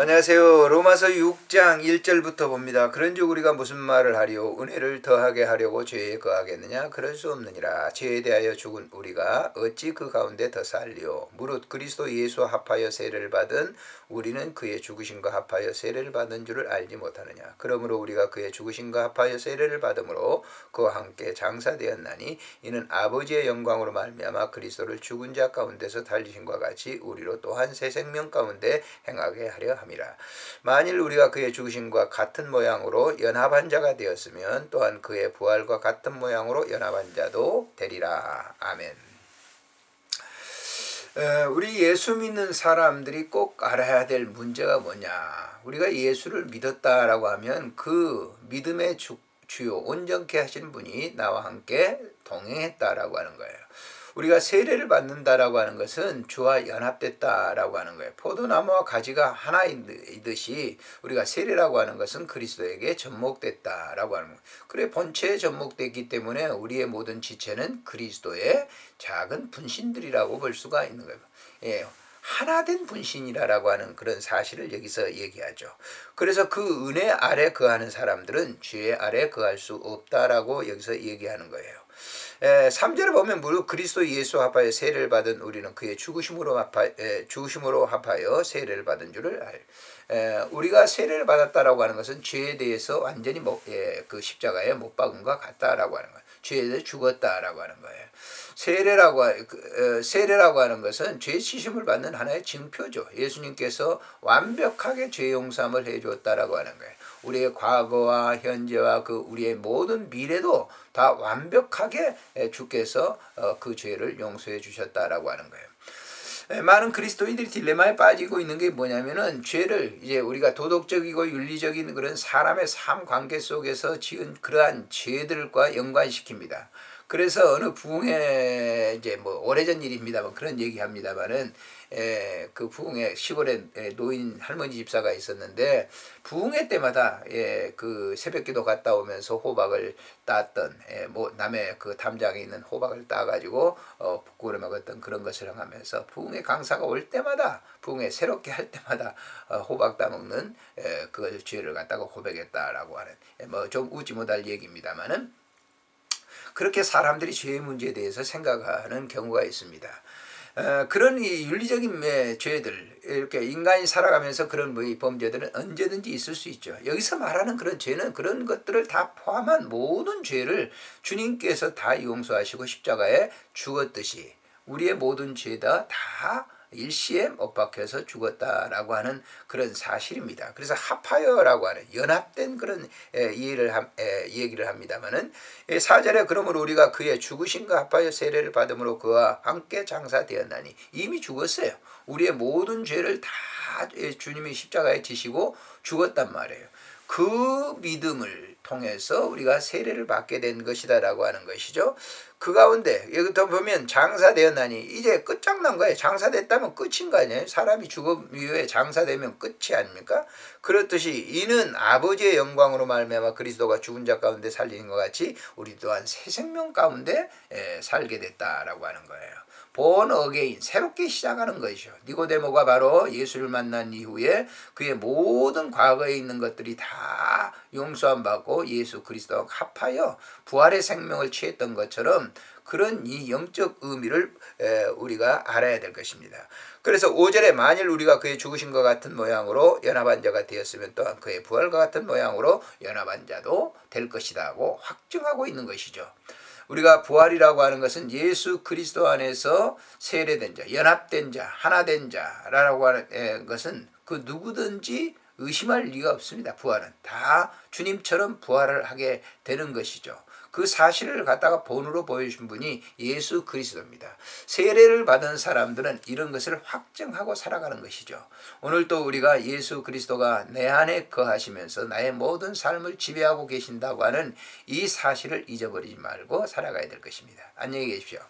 안녕하세요. 로마서 6장 1절부터 봅니다. 그런즉 우리가 무슨 말을 하리요? 은혜를 더하게 하려고 죄에 거하겠느냐? 그럴 수 없느니라. 죄에 대하여 죽은 우리가 어찌 그 가운데 더 살리요? 무릇 그리스도 예수와 합하여 세례를 받은 우리는 그의 죽으심과 합하여 세례를 받은 줄을 알지 못하느냐? 그러므로 우리가 그의 죽으심과 합하여 세례를 받음으로 그와 함께 장사되었나니 이는 아버지의 영광으로 말미암아 그리스도를 죽은 자 가운데서 달리신과 같이 우리로 또한 새 생명 가운데 행하게 하려 함이라. 만일 우리가 그의 죽으심과 같은 모양으로 연합한 자가 되었으면 또한 그의 부활과 같은 모양으로 연합한 자도 되리라. 아멘. 에, 우리 예수 믿는 사람들이 꼭 알아야 될 문제가 뭐냐? 우리가 예수를 믿었다라고 하면 그 믿음의 주, 주요 온전케 하신 분이 나와 함께 동행했다라고 하는 거예요. 우리가 세례를 받는다라고 하는 것은 주와 연합됐다라고 하는 거예요. 포도나무와 가지가 하나이듯이 우리가 세례라고 하는 것은 그리스도에게 접목됐다라고 하는 거예요. 그래 본체에 접목됐기 때문에 우리의 모든 지체는 그리스도의 작은 분신들이라고 볼 수가 있는 거예요. 예. 하나된 분신이라고 하는 그런 사실을 여기서 얘기하죠. 그래서 그 은혜 아래 거하는 사람들은 죄 아래 거할 수 없다라고 여기서 얘기하는 거예요. 에, 3절에 보면 무릇 그리스도 예수 합하여 세례를 받은 우리는 그의 죽으심으로 합하 에, 죽으심으로 합하여 세례를 받은 줄을 알. 에, 우리가 세례를 받았다라고 하는 것은 죄에 대해서 완전히 못, 예, 그 십자가에 못 박은과 같다라고 하는 거예요. 죄에 대해 죽었다라고 하는 거예요. 세례라고 그, 어, 세례라고 하는 것은 죄 시심을 받는 하나의 증표죠. 예수님께서 완벽하게 죄 용서함을 해 주었다라고 하는 거예요. 우리의 과거와 현재와 그 우리의 모든 미래도 다 완벽하게 주께서 어, 그 죄를 용서해 주셨다라고 하는 거예요. 많은 그리스도인들이 딜레마에 빠지고 있는 게 뭐냐면은 죄를 이제 우리가 도덕적이고 윤리적인 그런 사람의 삶 관계 속에서 지은 그러한 죄들과 연관시킵니다. 그래서 어느 부흥회 이제 뭐 오래전 일입니다만 그런 얘기합니다만은 에, 그 부흥회 시골에 노인 할머니 집사가 있었는데 부흥회 때마다 예, 그 새벽기도 갔다 오면서 호박을 땄던 예, 뭐 남의 그 담장에 있는 호박을 따가지고 어, 북구를 먹었던 그런 것을 하면서 부흥회 강사가 올 때마다 부흥회 새롭게 할 때마다 어, 호박 따먹는 예, 그 죄를 갖다가 고백했다라고 하는 예, 뭐좀 웃지 못할 얘기입니다만은 그렇게 사람들이 죄의 문제에 대해서 생각하는 경우가 있습니다. 어, 그런 이 윤리적인 죄들 이렇게 인간이 살아가면서 그런 뭐 범죄들은 언제든지 있을 수 있죠. 여기서 말하는 그런 죄는 그런 것들을 다 포함한 모든 죄를 주님께서 다 용서하시고 십자가에 죽었듯이 우리의 모든 죄다 다 일시에 못 박혀서 죽었다라고 하는 그런 사실입니다. 그래서 합하여라고 하는 연합된 그런 이해를 얘기를 합니다만은 사절에 그러므로 우리가 그의 죽으신과 합하여 세례를 받음으로 그와 함께 장사되었나니 이미 죽었어요. 우리의 모든 죄를 다 주님이 십자가에 지시고 죽었단 말이에요. 그 믿음을 통해서 우리가 세례를 받게 된 것이다라고 하는 것이죠. 그 가운데 여기부터 보면 장사되었나니 이제 끝장난 거예요. 장사됐다면 끝인 거 아니에요. 사람이 죽음 이후에 장사되면 끝이 아닙니까? 그렇듯이 이는 아버지의 영광으로 말미암아 그리스도가 죽은 자 가운데 살리는 것 같이 우리 또한 새 생명 가운데 살게 됐다라고 하는 거예요. 본 어게인 새롭게 시작하는 것이죠. 니고데모가 바로 예수를 만난 이후에 그의 모든 과거에 있는 것들이 다 용서함 받고 예수 그리스도와 합하여 부활의 생명을 취했던 것처럼 그런 이 영적 의미를 우리가 알아야 될 것입니다. 그래서 5절에 만일 우리가 그의 죽으신 것 같은 모양으로 연합한 자가 되었으면 또한 그의 부활과 같은 모양으로 연합한 자도 될 것이다고 확증하고 있는 것이죠. 우리가 부활이라고 하는 것은 예수 그리스도 안에서 세례된 자, 연합된 자, 하나된 자라고 하는 것은 그 누구든지 의심할 리가 없습니다. 부활은 다 주님처럼 부활을 하게 되는 것이죠. 그 사실을 갖다가 본으로 보여주신 분이 예수 그리스도입니다. 세례를 받은 사람들은 이런 것을 확증하고 살아가는 것이죠. 오늘 또 우리가 예수 그리스도가 내 안에 거하시면서 나의 모든 삶을 지배하고 계신다고 하는 이 사실을 잊어버리지 말고 살아가야 될 것입니다. 안녕히 계십시오.